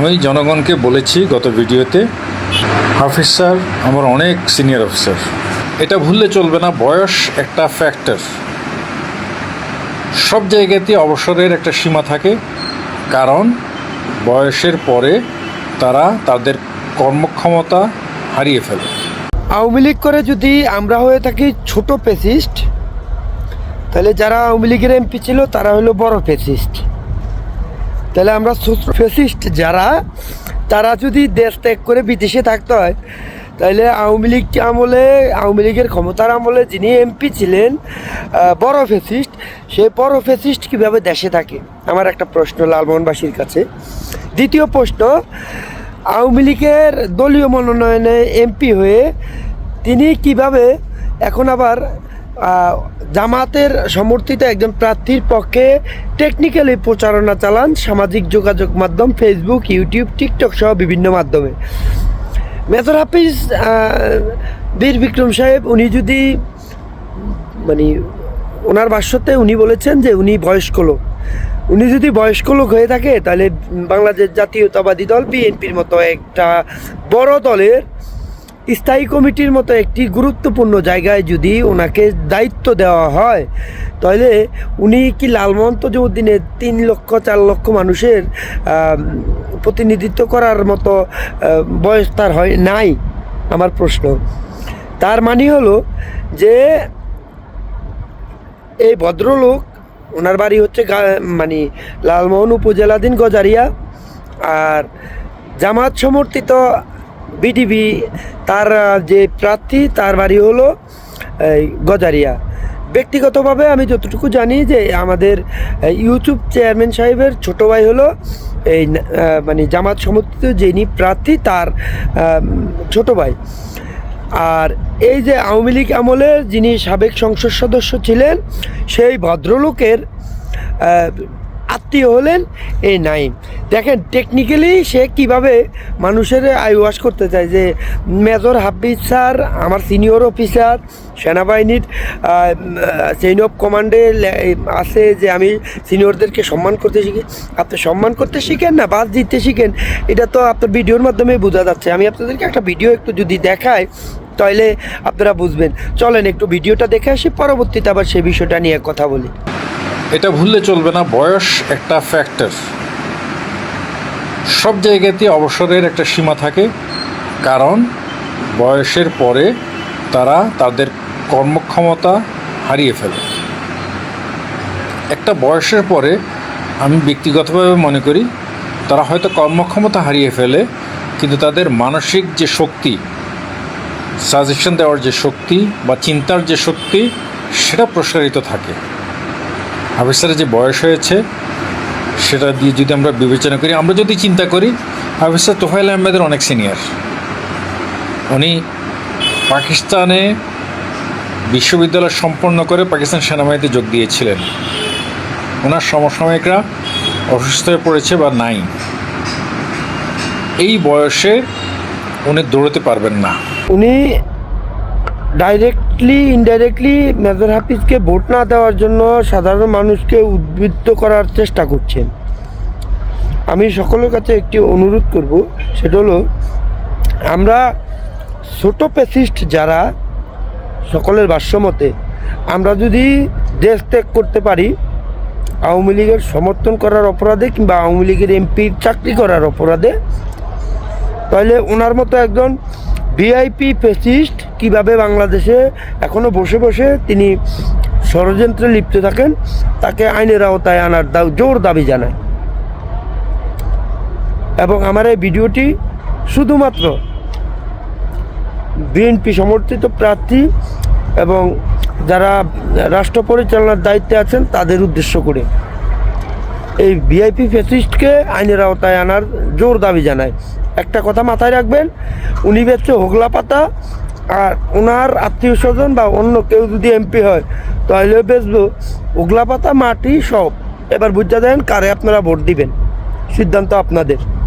আমি জনগণকে বলেছি গত ভিডিওতে হাফিজ স্যার আমার অনেক সিনিয়র অফিসার। এটা ভুললে চলবে না, বয়স একটা ফ্যাক্টর সব জায়গাতে অবসরের একটা সীমা থাকে, কারণ বয়সের পরে তারা তাদের কর্মক্ষমতা হারিয়ে ফেলে। আওয়ামী লীগ করে যদি আমরা হয়ে থাকি ছোট পেসিস্ট তাহলে যারা আওয়ামী লীগের এমপি ছিল তারা হলো বড় পেসিস্ট তাহলে আমরা ফেসিস্ট যারা, তারা যদি দেশ ত্যাগ করে বিদেশে থাকতে হয়, তাহলে আওয়ামী লীগ আমলে, আওয়ামী লীগের ক্ষমতার আমলে যিনি এমপি ছিলেন বড় ফেসিস্ট, সে বড় ফেসিস্ট কীভাবে দেশে থাকে? আমার একটা প্রশ্ন লালমোহনবাসীর কাছে। দ্বিতীয় প্রশ্ন, আওয়ামী লীগের দলীয় মনোনয়নে এমপি হয়ে তিনি কীভাবে এখন আবার জামাতের সমর্থিত একজন প্রার্থীর পক্ষে টেকনিক্যালি প্রচারণা চালান সামাজিক যোগাযোগ মাধ্যম ফেসবুক ইউটিউব টিকটক সহ বিভিন্ন মাধ্যমে। মেজর হাফিজ বীর বিক্রম সাহেব, উনি যদি মানে ওনার ভাষ্যতে উনি বলেছেন যে উনি বয়স্ক লোক। উনি যদি বয়স্ক লোক হয়ে থাকে, তাহলে বাংলাদেশ জাতীয়তাবাদী দল, বিএনপির মতো একটা বড় দলের স্থায়ী কমিটির মতো একটি গুরুত্বপূর্ণ জায়গায় যদি ওনাকে দায়িত্ব দেওয়া হয়, তাহলে উনি কি লালমন্ত উদ্দিনে তিন লক্ষ, চার লক্ষ মানুষের প্রতিনিধিত্ব করার মতো বয়স তার হয় নাই? আমার প্রশ্ন। তার মানে হলো যে এই ভদ্রলোক, ওনার বাড়ি হচ্ছে মানে লালমোহন উপজেলাধীন গজারিয়া, আর জামাত সমর্থিত বিডিবি তার যে প্রার্থী, তার বাড়ি হলো, এই গজারিয়া। ব্যক্তিগতভাবে আমি যতটুকু জানি যে আমাদের ইউটিউব চেয়ারম্যান সাহেবের ছোট ভাই হলো, এই মানে জামাত সমর্থিত যিনি প্রার্থী, তার ছোট ভাই। আর এই যে আওয়ামী লীগ আমলের যিনি সাবেক সংসদ সদস্য ছিলেন, সেই ভদ্রলোকের আত্মীয় হলেন এই নাইম। দেখেন টেকনিক্যালি সে কীভাবে মানুষের আই ওয়াশ করতে চায় যে, মেজর হাফিজ স্যার, আমার সিনিয়র অফিসার সেনাবাহিনীর চেইন অফ কমান্ডে আছে যে, আমি সিনিয়রদেরকে সম্মান করতে শিখি। আপনি সম্মান করতে শিখেন না বাস জিততে শিখেন। এটা তো আপনার ভিডিওর মাধ্যমে বোঝা যাচ্ছে। আমি আপনাদেরকে একটা ভিডিও একটু যদি দেখাই তাহলে আপনারা বুঝবেন। চলেন একটু ভিডিওটা দেখে আসি, পরবর্তীতে আবার সেই বিষয়টা নিয়ে কথা বলি। এটা ভুললে চলবে না, বয়স একটা ফ্যাক্টর সব জায়গাতে অবসরের একটা সীমা থাকে, কারণ বয়সের পরে তারা তাদের কর্মক্ষমতা হারিয়ে ফেলে। একটা বয়সের পরে আমি ব্যক্তিগতভাবে মনে করি, তারা হয়তো কর্মক্ষমতা হারিয়ে ফেলে, কিন্তু তাদের মানসিক যে শক্তি সাজেশন দেওয়ার যে শক্তি বা চিন্তার যে শক্তি, সেটা প্রসারিত থাকে। হাফিজের যে বয়স হয়েছে, সেটা দিয়ে যদি আমরা বিবেচনা করি, আমরা যদি চিন্তা করি হাফিজার তোফাইল আহমেদের অনেক সিনিয়র উনি পাকিস্তানে বিশ্ববিদ্যালয় সম্পন্ন করে পাকিস্তান সেনাবাহিনীতে যোগ দিয়েছিলেন। ওনার সমসাময়িকরা অসুস্থ হয়ে পড়েছে বা নাই। এই বয়সে উনি দৌড়তে পারবেন না। উনি ডাইরেক্টলি ইনডাইরেক্টলি মেজর হাফিজকে ভোট না দেওয়ার জন্য সাধারণ মানুষকে উদ্বৃত্ত করার চেষ্টা করছেন। আমি সকলের কাছে একটি অনুরোধ করব, সেটা হলো, আমরা ছোট পেসিস্ট যারা, সকলের ভাষ্যমতে, আমরা যদি দেশ ত্যাগ করতে পারি, আওয়ামী লীগের সমর্থন করার অপরাধে কিংবা আওয়ামী লীগের এমপির চাকরি করার অপরাধে, তাহলে ওনার মতো একজন ভিআইপি ফেসিস্ট কীভাবে বাংলাদেশে এখনও বসে বসে তিনি ষড়যন্ত্রে লিপ্ত থাকেন, তাকে আইনের আওতায় আনার দাও, জোর দাবি জানায়। এবং আমার এই ভিডিওটি শুধুমাত্র বিএনপি সমর্থিত প্রার্থী এবং যারা রাষ্ট্র পরিচালনার দায়িত্বে আছেন, তাদের উদ্দেশ্য করে এই ভিআইপি ফেসিস্টকে আইনের আওতায় আনার জোর দাবি জানায়। একটা কথা মাথায় রাখবেন, উনি বেচছে হোগলা পাতা আর ওনার আত্মীয় স্বজন বা অন্য কেউ যদি এমপি হয়, তাহলে বেচবো ওগলা পাতা মাটি সব। এবার বুঝা দেন কারে আপনারা ভোট দিবেন। সিদ্ধান্ত আপনাদের।